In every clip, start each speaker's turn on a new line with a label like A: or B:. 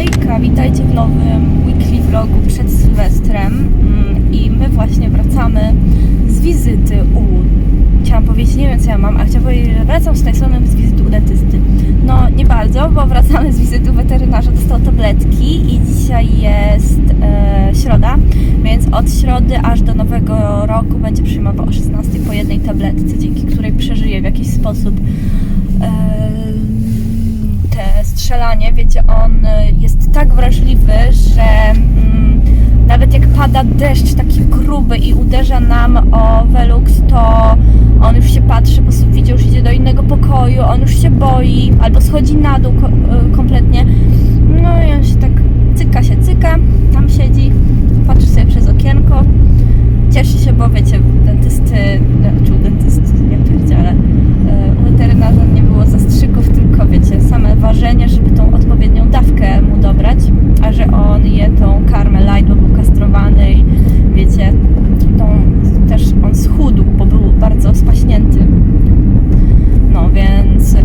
A: Hejka, witajcie w nowym weekly vlogu przed Sylwestrem Mm, i my właśnie wracamy z wizyty u... Chciałam powiedzieć, nie wiem co ja mam, ale chciałam powiedzieć, że wracam z strony z wizyty u dentysty. No nie bardzo, bo wracamy z wizyty u weterynarza, dostał tabletki i dzisiaj jest e, środa, więc od środy aż do nowego roku będzie przyjmował o 16 po jednej tabletce, dzięki której przeżyje w jakiś sposób e, strzelanie, wiecie, on y, jest tak wrażliwy, że mm, nawet jak pada deszcz taki gruby i uderza nam o Velux, to on już się patrzy po suficie, już idzie do innego pokoju, on już się boi, albo schodzi na dół y, kompletnie. No i on się tak cyka się cyka, tam siedzi, patrzy sobie przez okienko, cieszy się, bo wiecie, dentysty, czy u dentysty, ja pierdzielę, e, u weterynarza nie było zastrzyków, tylko wiecie, same ważenie, żeby tą odpowiednią dawkę mu dobrać, a że on je tą karmę light, bo był kastrowany i wiecie, tą, też on schudł, bo był bardzo spaśnięty. No więc e,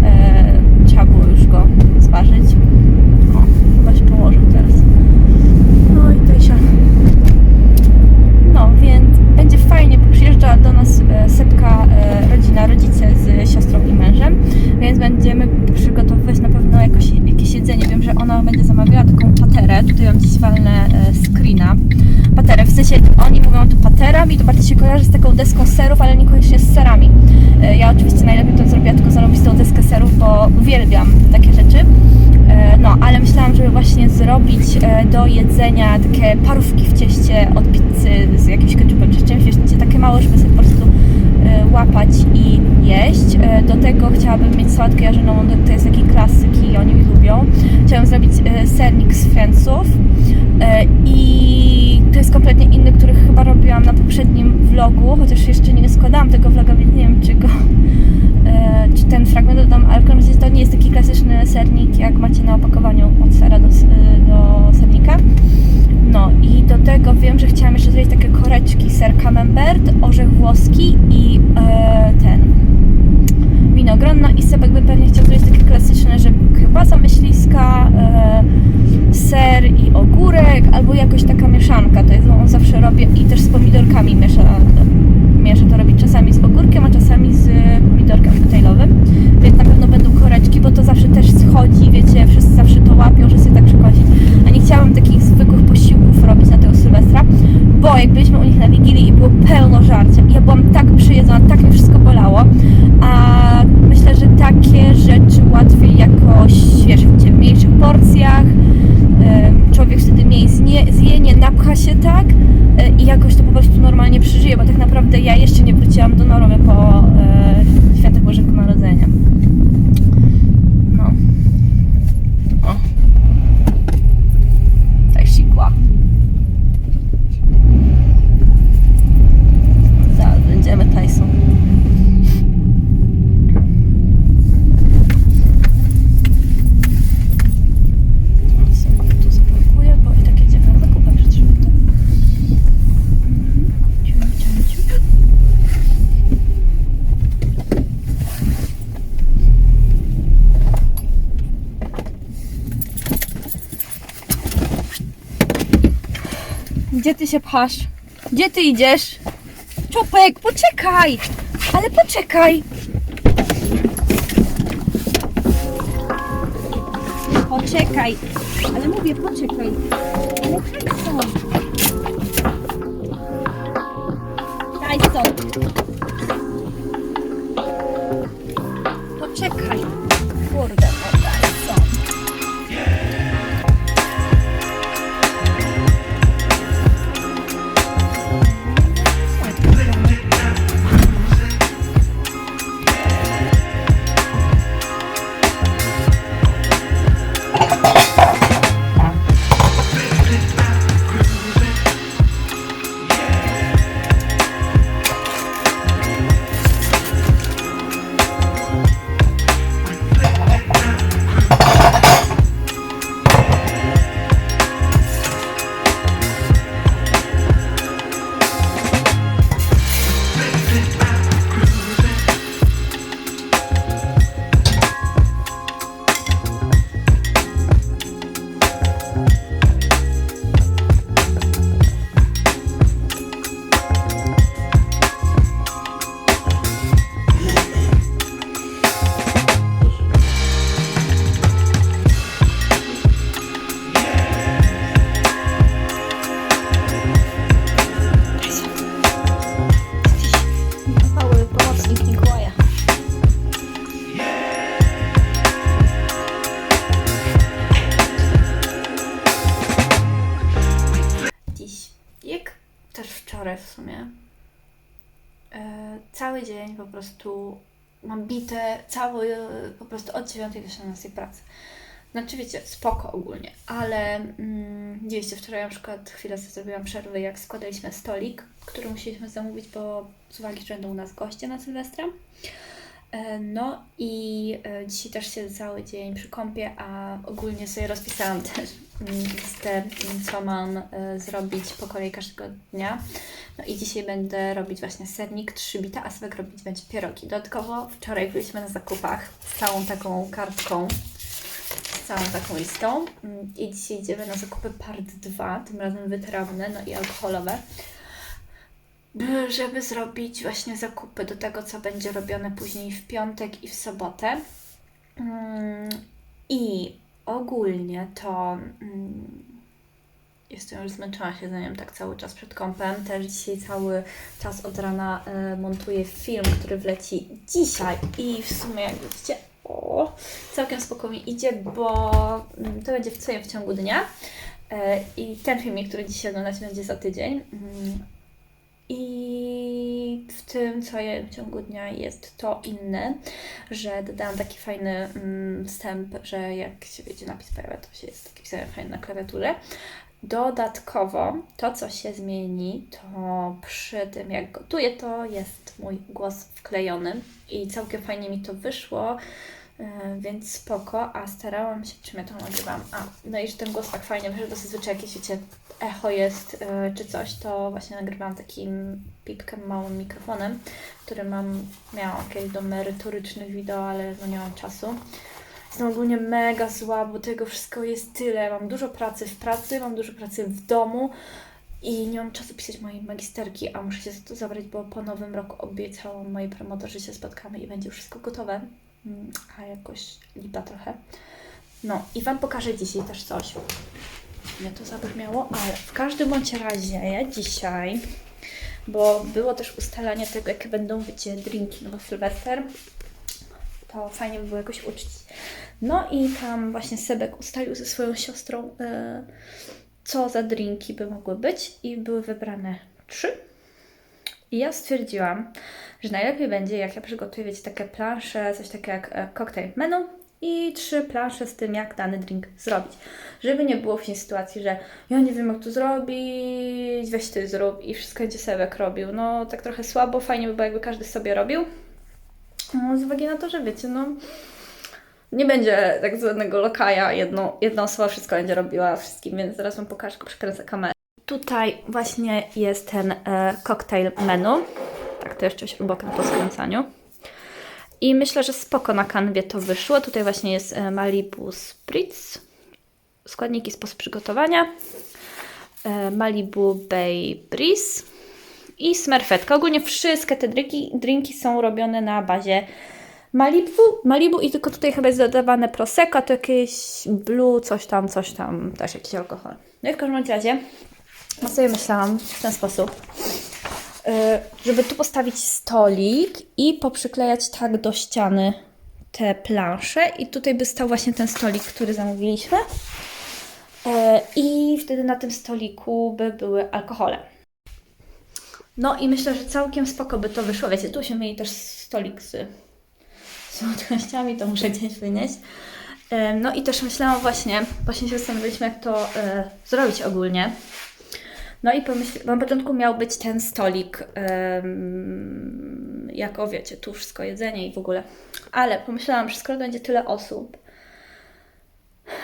A: trzeba było już go zważyć. O, chyba się położył teraz. No i to się no, więc będzie fajnie, bo przyjeżdża do nas e, Sepka e, rodzina, rodzice z siostrą i mężem, więc będziemy przygotowywać na pewno jakoś, jakieś jedzenie. Wiem, że ona będzie zamawiała taką paterę, tutaj mam gdzieś walnę e, screena. Paterę, w sensie oni mówią tu patera, mi to bardziej się kojarzy z taką deską serów, ale niekoniecznie z serami. E, Ja oczywiście najlepiej to zrobiła tylko zarobistą deskę serów, bo uwielbiam takie rzeczy. E, No, ale myślałam, żeby właśnie zrobić e, do jedzenia takie parówki w cieście od pizzy z jakimś ketchupem czy czymś, takie małe, żeby sobie po prostu łapać i jeść. Do tego chciałabym mieć sałatkę jarzynową, to jest taki klasyk i oni lubią. Chciałabym zrobić e, sernik z fensów e, i to jest kompletnie inny, który chyba robiłam na poprzednim vlogu, chociaż jeszcze nie składałam tego vloga, więc nie wiem, czy go e, czy ten fragment dodam, ale to nie jest taki klasyczny sernik, jak macie na opakowaniu od sera do, do sernika. No i do tego wiem, że chciałam jeszcze zrobić takie koreczki, ser camembert, orzech włoski i e, ten winogron. No i Sebek by pewnie chciał zrobić takie klasyczne, że kiełbasa myśliska, e, ser i ogórek, albo jakoś taka mieszanka. To jest, on zawsze robi i też z pomidorkami miesza, miesza to robi czasami z ogórkiem, a czasami z pomidorkiem koktajlowym. Więc na pewno będą koreczki, bo to zawsze też schodzi, wiecie, wszyscy zawsze to łapią, że sobie tak przekąsić. A nie chciałam takich zwykłych posiłków robić na tego Sylwestra, bo jak byliśmy u nich na Wigilii i było pełno żarcia, i ja byłam tak przyjedzona, tak mi wszystko bolało, a myślę, że takie rzeczy łatwiej jakoś, wiesz, wiecie, w mniejszych porcjach, e, człowiek wtedy mniej znie, zje, nie napcha się tak e, i jakoś to po prostu normalnie przeżyje, bo tak naprawdę ja wróciłam do normy po e, świętach Bożego Narodzenia. No. O. Tak sikła. Zaraz będziemy Tyson. No, sobie tu zapakuję, bo i tak jedziemy na zakupy przed świętem. Mhm. Ciu, ciu, ciu. Gdzie ty się pchasz? Gdzie ty idziesz? Czopek, poczekaj! Ale poczekaj! Poczekaj! Ale mówię, poczekaj! Ale Tyson! Tyson! W sumie. E, cały dzień po prostu mam bite, cały, po prostu od 9 do 17 pracy. Znaczy wiecie, spoko ogólnie, ale mm, wczoraj na przykład chwilę sobie zrobiłam przerwy, jak składaliśmy stolik, który musieliśmy zamówić, bo z uwagi, że będą u nas goście na Sylwestra. E, No i e, dzisiaj też się cały dzień przy kąpie, a ogólnie sobie rozpisałam też listę, co mam e, zrobić po kolei każdego dnia. No i dzisiaj będę robić właśnie sernik, trzy bita, a Słek robić będzie pierogi. Dodatkowo wczoraj byliśmy na zakupach z całą taką kartką, z całą taką listą Mm, i dzisiaj idziemy na zakupy part 2, tym razem wytrawne, no i alkoholowe żeby zrobić właśnie zakupy do tego, co będzie robione później w piątek i w sobotę. Mm, I ogólnie to mm, jestem już zmęczona siedzeniem tak cały czas przed kąpem. Też dzisiaj cały czas od rana e, montuję film, który wleci dzisiaj i w sumie jak widzicie, o, całkiem spokojnie idzie, bo mm, to będzie w w ciągu dnia. E, I ten filmik, który dzisiaj oglądać będzie za tydzień. Mm, i w tym, co je w ciągu dnia jest to inne, że dodałam taki fajny mm, wstęp, że jak się wiecie, napis pojawia, to się jest taki pisany fajny na klawiaturę. Dodatkowo to, co się zmieni, to przy tym, jak gotuję, to jest mój głos wklejony i całkiem fajnie mi to wyszło. Yy, Więc spoko, a starałam się, czym ja to nagrywam? A, no i że ten głos tak fajnie wyszedł, to zazwyczaj jakieś, wiecie, echo jest yy, czy coś, to właśnie nagrywam takim pipkiem, małym mikrofonem, który mam, miałam kiedyś do merytorycznych wideo, ale no nie mam czasu. Jestem ogólnie mega zła, bo tego wszystko jest tyle. Mam dużo pracy w pracy, mam dużo pracy w domu i nie mam czasu pisać mojej magisterki, a muszę się za to zabrać, bo po nowym roku obiecałam mojej promotor, że się spotkamy i będzie wszystko gotowe. Mm, A jakoś lipa trochę. No i Wam pokażę dzisiaj też coś. Nie to zabrzmiało, ale w każdym bądź razie dzisiaj, bo było też ustalanie tego, jakie będą, wiecie, drinki na Sylwester, to fajnie by było jakoś uczcić. No i tam właśnie Sebek ustalił ze swoją siostrą, e, co za drinki by mogły być i były wybrane trzy. I ja stwierdziłam, że najlepiej będzie, jak ja przygotuję, wiecie, takie plansze, coś takiego jak e, cocktail menu i trzy plansze z tym, jak dany drink zrobić. Żeby nie było w sytuacji, że ja nie wiem, jak to zrobić, weź ty zrób i wszystko będzie Sebek robił. No, tak trochę słabo, fajnie by było, jakby każdy sobie robił. No, z uwagi na to, że wiecie, no nie będzie tak zwanego lokaja, jedno, jedna osoba wszystko będzie robiła wszystkim, więc zaraz Wam pokażę, przykręcę kamerę. Tutaj właśnie jest ten e, cocktail menu. Tak, to jeszcze śrubokręt po skręcaniu. I myślę, że spoko na kanwie to wyszło. Tutaj właśnie jest e, Malibu Spritz. Składniki, sposób przygotowania. E, Malibu Bay Breeze i smerfetka. Ogólnie wszystkie te drinki, drinki są robione na bazie Malibu, Malibu i tylko tutaj chyba jest dodawane Prosecco, to jakieś Blue, coś tam, coś tam, też jakiś alkohol. No i w każdym razie ja sobie myślałam w ten sposób, yy, żeby tu postawić stolik i poprzyklejać tak do ściany te plansze i tutaj by stał właśnie ten stolik, który zamówiliśmy. Yy, I wtedy na tym stoliku by były alkohole. No i myślę, że całkiem spoko by to wyszło. Wiecie, tu się mieli też stolik z słodkościami, to muszę gdzieś wynieść. E, No i też myślałam właśnie, właśnie się zastanawialiśmy, jak to zrobić ogólnie. No i pomyśl, na początku miał być ten stolik, em, jako wiecie, tu wszystko jedzenie i w ogóle. Ale pomyślałam, że skoro będzie tyle osób,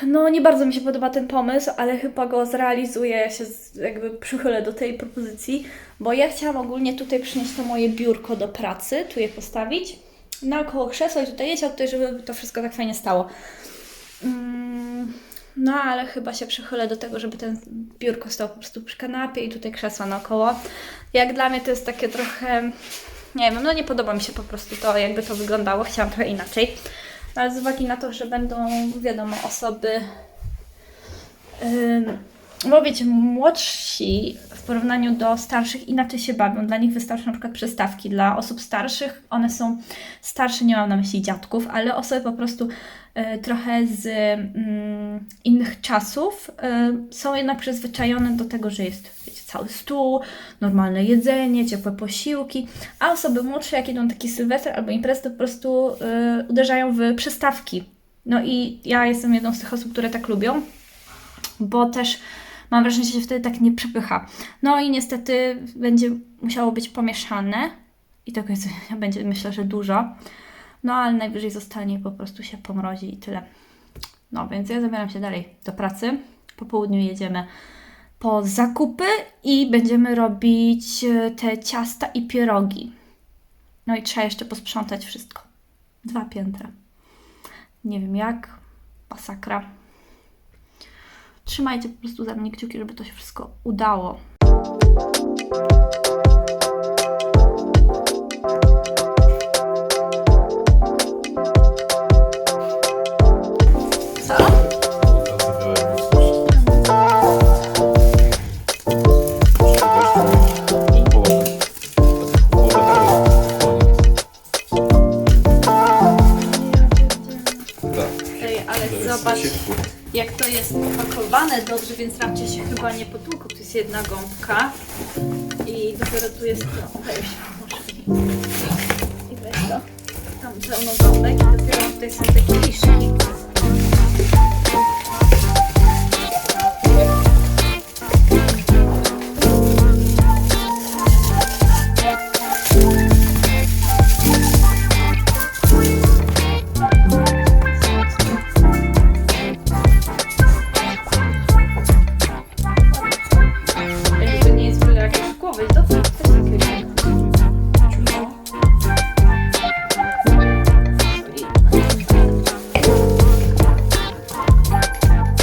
A: no nie bardzo mi się podoba ten pomysł, ale chyba go zrealizuję, ja się jakby przychylę do tej propozycji, bo ja chciałam ogólnie tutaj przynieść to moje biurko do pracy, tu je postawić, naokoło krzesła i tutaj jeść, tutaj, żeby to wszystko tak fajnie stało. Mm, No, ale chyba się przychylę do tego, żeby ten biurko stał po prostu przy kanapie i tutaj krzesła naokoło. Jak dla mnie to jest takie trochę, nie wiem, no nie podoba mi się po prostu to, jakby to wyglądało. Chciałam trochę inaczej. Ale z uwagi na to, że będą, wiadomo, osoby ym, wiecie, młodsi w porównaniu do starszych inaczej się bawią. Dla nich wystarczą na przykład przystawki. Dla osób starszych one są starsze, nie mam na myśli dziadków, ale osoby po prostu e, trochę z mm, innych czasów e, są jednak przyzwyczajone do tego, że jest wiecie, cały stół, normalne jedzenie, ciepłe posiłki, a osoby młodsze, jak idą taki sylwester albo imprez, to po prostu e, uderzają w przystawki. No i ja jestem jedną z tych osób, które tak lubią, bo też mam wrażenie, że się wtedy tak nie przepycha. No i niestety będzie musiało być pomieszane i tego będzie myślę, że dużo. No ale najwyżej zostanie po prostu się pomrozi i tyle. No więc ja zabieram się dalej do pracy. Po południu jedziemy po zakupy i będziemy robić e, te ciasta i pierogi. No i trzeba jeszcze posprzątać wszystko. Dwa piętra. Nie wiem jak. Masakra. Trzymajcie po prostu za mnie kciuki, żeby to się wszystko udało. Zobacz, jak to jest opakowane dobrze, więc raczej się chyba nie potłuką. To jest jedna gąbka i dopiero tu jest to. Weź, może I weź to. Tam pełno gąbek i dopiero tutaj są te kieliszki.